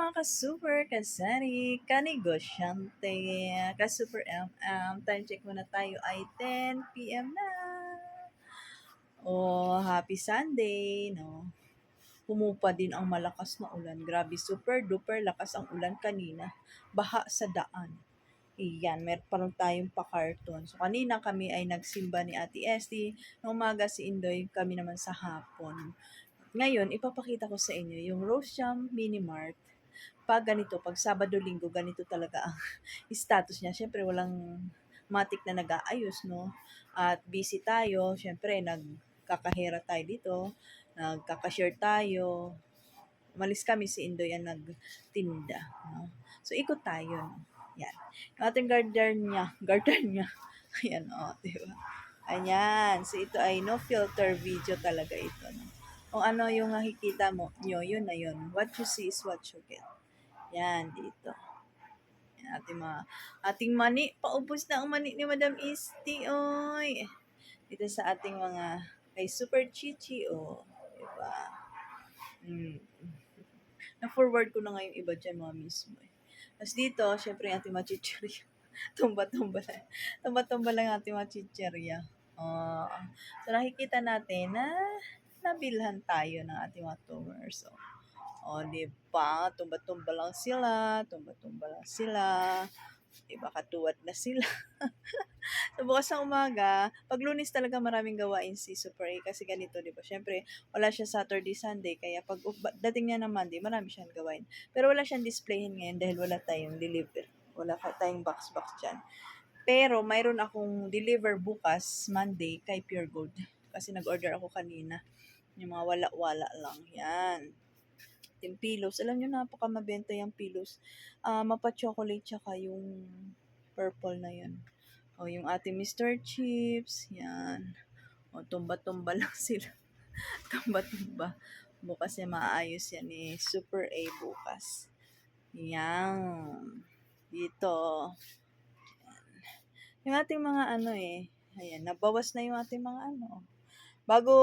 mga ka-super, kasari, kanegosyante, ka-super MM. Time check muna tayo ay 10pm na. Oh, happy Sunday, no? Pumupa din ang malakas na ulan. Grabe, super duper lakas ang ulan kanina. Baha sa daan. Iyan, meron pa lang tayong pa-carton. So, kanina kami ay nagsimba ni Ate Esty. Noong umaga si Indoy, kami naman sa hapon. Ngayon, ipapakita ko sa inyo yung Rose Jam Mini Mart. Pag ganito, pag Sabado-Linggo, ganito talaga ang status niya. Siyempre, walang matik na nag-aayos, no? At busy tayo. Siyempre, nagkakahera tayo dito. Nagkakashare tayo. Umalis kami si Indoy ang nagtinda. No? So, ikot tayo. No? Yan. Yung ating garden niya. Garden niya. Ayan, o. Oh, diba? Ayan. So, ito ay no filter video talaga ito. No? Kung ano yung nakikita mo, nyo, yun na yun. What you see is what you get. Yan, dito. Yan, ating mga, ating mani. Paubos na ang mani ni Madam Isti, oy. Dito sa ating mga, kay Super Chichi, oh. Diba? Hmm. Na-forward ko na nga yung iba dyan, mga mismo. Eh. Tapos dito, syempre, yung ating mga chichirya. Tumba-tumba lang. Tumba-tumba lang ating mga chichirya. Oh. So, nakikita natin na nabilhan tayo ng ating mga tumors. So, o, di ba? Tumba-tumba lang sila, tumba-tumba lang sila. Diba, katuwad na sila. so, bukas ng umaga, pag lunis talaga maraming gawain si Super A kasi ganito, di ba? Siyempre, wala siya Saturday, Sunday, kaya pag dating niya ng Monday, marami siyang gawain. Pero wala siyang displayin ngayon dahil wala tayong deliver. Wala tayong box-box dyan. Pero, mayroon akong deliver bukas, Monday, kay Pure Gold. Kasi nag-order ako kanina. Yung mga wala-wala lang. Yan. Yung pillows. Alam nyo, napaka mabenta yung pillows. Uh, mapa-chocolate tsaka yung purple na yun. O, yung ating Mr. Chips. Yan. O, tumba-tumba lang sila. tumba-tumba. Bukas yan, maayos yan ni eh. Super A bukas. Yan. Dito. Yan. Yung ating mga ano eh. Ayan, nabawas na yung ating mga ano. Bago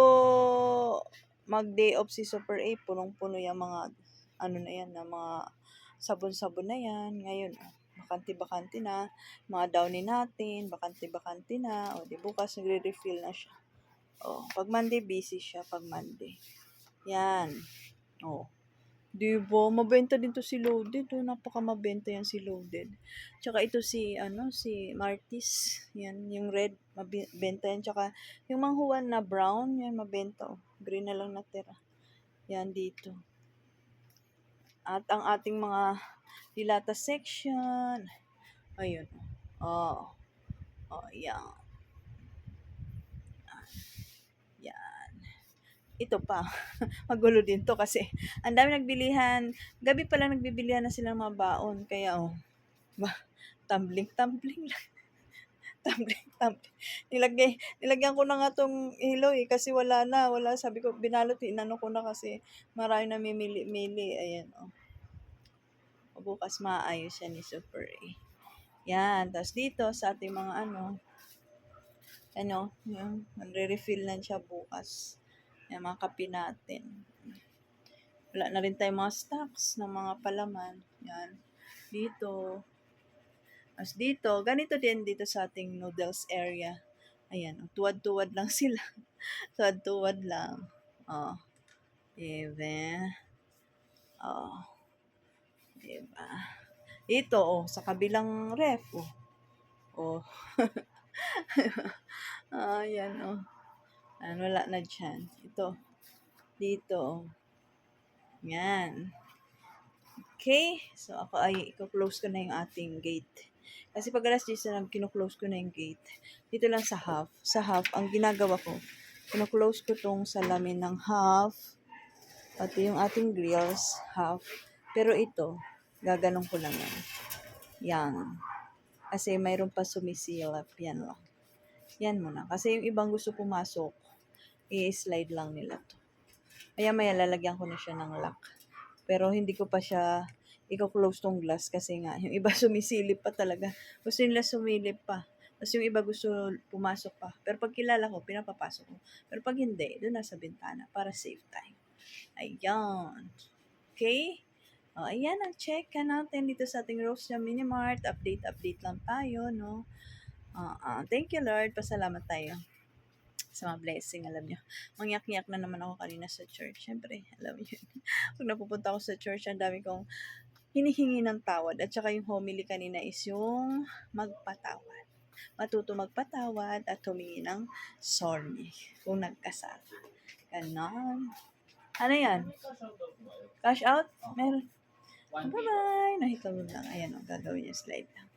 mag-day off si Super A, punong-puno yung mga, ano na yan, na mga sabon-sabon na yan. Ngayon, bakante-bakante na. Mga downy natin, bakante-bakante na. O, di bukas nagre-refill na siya. O, pag Monday, busy siya pag Monday. Yan. O, Di ba? Mabenta din to si Loaded. Oh. Napaka mabenta yan si Loaded. Tsaka ito si, ano, si Martis. Yan, yung red, mabenta yan. Tsaka yung manghuan na brown, yan, mabenta. Oh. Green na lang natira. Yan dito. At ang ating mga dilata section. Ayun. Oh. Oh, yan. Ito pa, magulo din to kasi ang dami nagbilihan. Gabi pa lang nagbibilihan na sila ng mga baon. Kaya, oh, tumbling, tumbling lang. tumbling, tumbling. Nilagay, nilagyan ko na nga tong ilaw eh, kasi wala na, wala. Sabi ko, binalot, inano ko na kasi marami na mimili-mili. Ayan, oh. O, bukas maayos yan ni Super A. Yan, tapos dito sa ating mga ano, ano, yung, nagre-refill na siya bukas. Yung mga kape natin. Wala na rin tayong mga stocks ng mga palaman. Yan. Dito. As dito, ganito din dito sa ating noodles area. Ayan, tuwad-tuwad lang sila. tuwad-tuwad lang. Oh. Diba? Oh. Diba? Ito, oh, sa kabilang ref, oh. Oh. Ayan, oh. Ayan, wala na dyan. Ito. Dito. Yan. Okay. So, ako ay, i-close ko na yung ating gate. Kasi pag alas 10 na, kino-close ko na yung gate. Dito lang sa half. Sa half, ang ginagawa ko, kino-close ko tong salamin ng half. Pati yung ating grills, half. Pero ito, gaganong ko lang yan. Yan. Kasi mayroon pa sumisilap. Yan lang. Yan muna. Kasi yung ibang gusto pumasok, i-slide lang nila to. Kaya maya lalagyan ko na siya ng lock. Pero hindi ko pa siya i-close tong glass kasi nga yung iba sumisilip pa talaga. Gusto nila sumilip pa. Tapos yung iba gusto pumasok pa. Pero pag kilala ko, pinapapasok ko. Pero pag hindi, doon nasa bintana para save time. Ayan. Okay? Oh, ayan ang check natin dito sa ating Rose Jam Mini Mart. Update, update lang tayo, no? Ah, ah, thank you, Lord. Pasalamat tayo sa mga blessing, alam niyo. Mangyak-ngyak na naman ako kanina sa church. Siyempre, alam niyo. Pag napupunta ako sa church, ang dami kong hinihingi ng tawad. At saka yung homily kanina is yung magpatawad. Matuto magpatawad at humingi ng sorry kung nagkasala. Ganon. Ano yan? Cash out? Meron. Bye-bye! Nakita mo lang. Ayan o, gagawin yung slide lang.